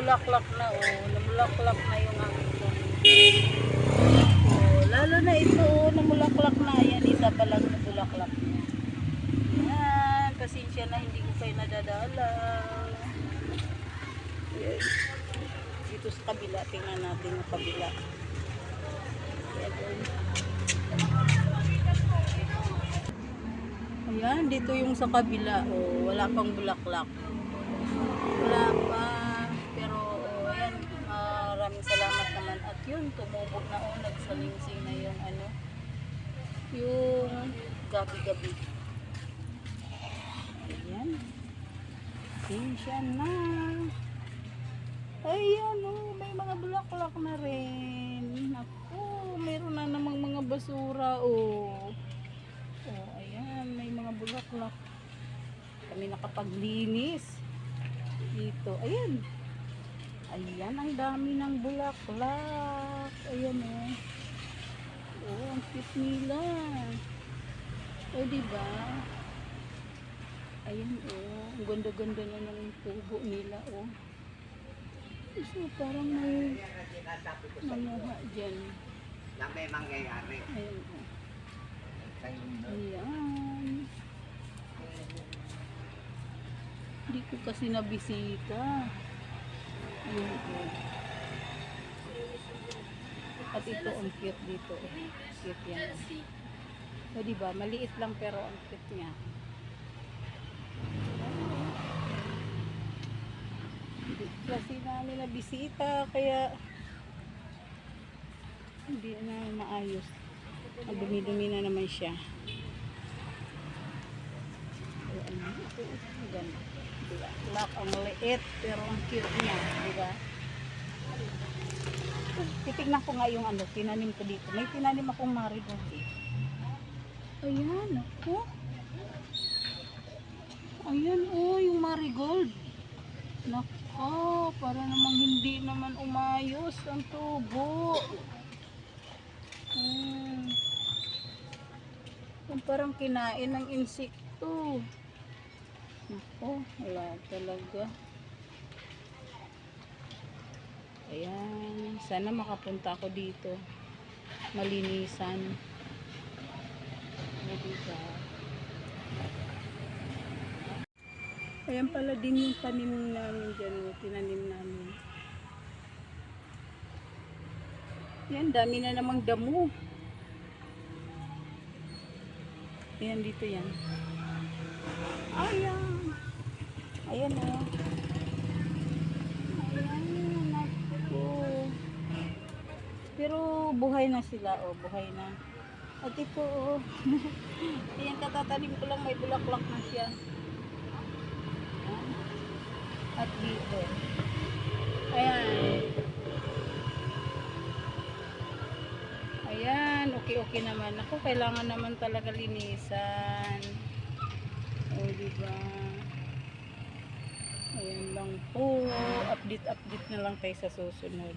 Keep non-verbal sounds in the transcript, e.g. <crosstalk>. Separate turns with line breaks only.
namulaklak na oh. Namulaklak na yung aming Oh, lalo na ito oh, namulaklak na. Yan, isa pa lang namulaklak na. Yan, pasensya na hindi ko kayo nadadala. Yan. Dito sa kabila, tingnan natin yung kabila. Yan. Ayan, dito yung sa kabila. Oh, wala pang bulaklak. Wala pa. Yun, tumubo na oh, nagsalingsing na yung ano, yung gabi-gabi. Ayan. Sinsya na. Ayan, oh, may mga bulaklak na rin. Ako, meron na namang mga basura, oh. Oh, ayan, may mga bulaklak. Kami nakapaglinis dito. Ayan. Ayan, ang dami ng bulaklak. Ayan, oh. Oh, ang cute nila. Oh, di ba? Ayan, oh. Ang ganda-ganda na ng tubo nila, oh. So, parang may manuha dyan.
na may mangyayari.
Ayan, oh.
Ayun,
Ayan. Hindi ko kasi nabisita. Ayan po. At ito ang cute dito. Cute yan. O diba, maliit lang pero ang cute niya. Kasi namin nabisita kaya hindi na maayos. Dumi-dumi na naman siya. Ayan, ito, ang ganda. Diba? Lock ang liit, pero ang cute niya, di ba? Titignan ko nga yung ano, tinanim ko dito. May tinanim akong marigold eh. Ayan, ako. Ayan, oh, yung marigold. Nako, para namang hindi naman umayos ang tubo. Hmm. Parang kinain ng insekto. Nako, wala talaga. Ayan, sana makapunta ako dito. Malinisan. Diba? Ayan pala din yung tanim namin dyan, tinanim namin. Yan, dami na namang damo. Ayan, dito yan. Ayan. Ayan o. Oh. Ayan, naku. Pero buhay na sila, oh, buhay na. At ito, oh. <laughs> Ayan, katatanim ko lang, may bulaklak na siya. At dito. Ayan. Ayan, okay-okay naman. Ako, kailangan naman talaga linisan. O, diba? Ayan lang po. Update-update na lang tayo sa susunod.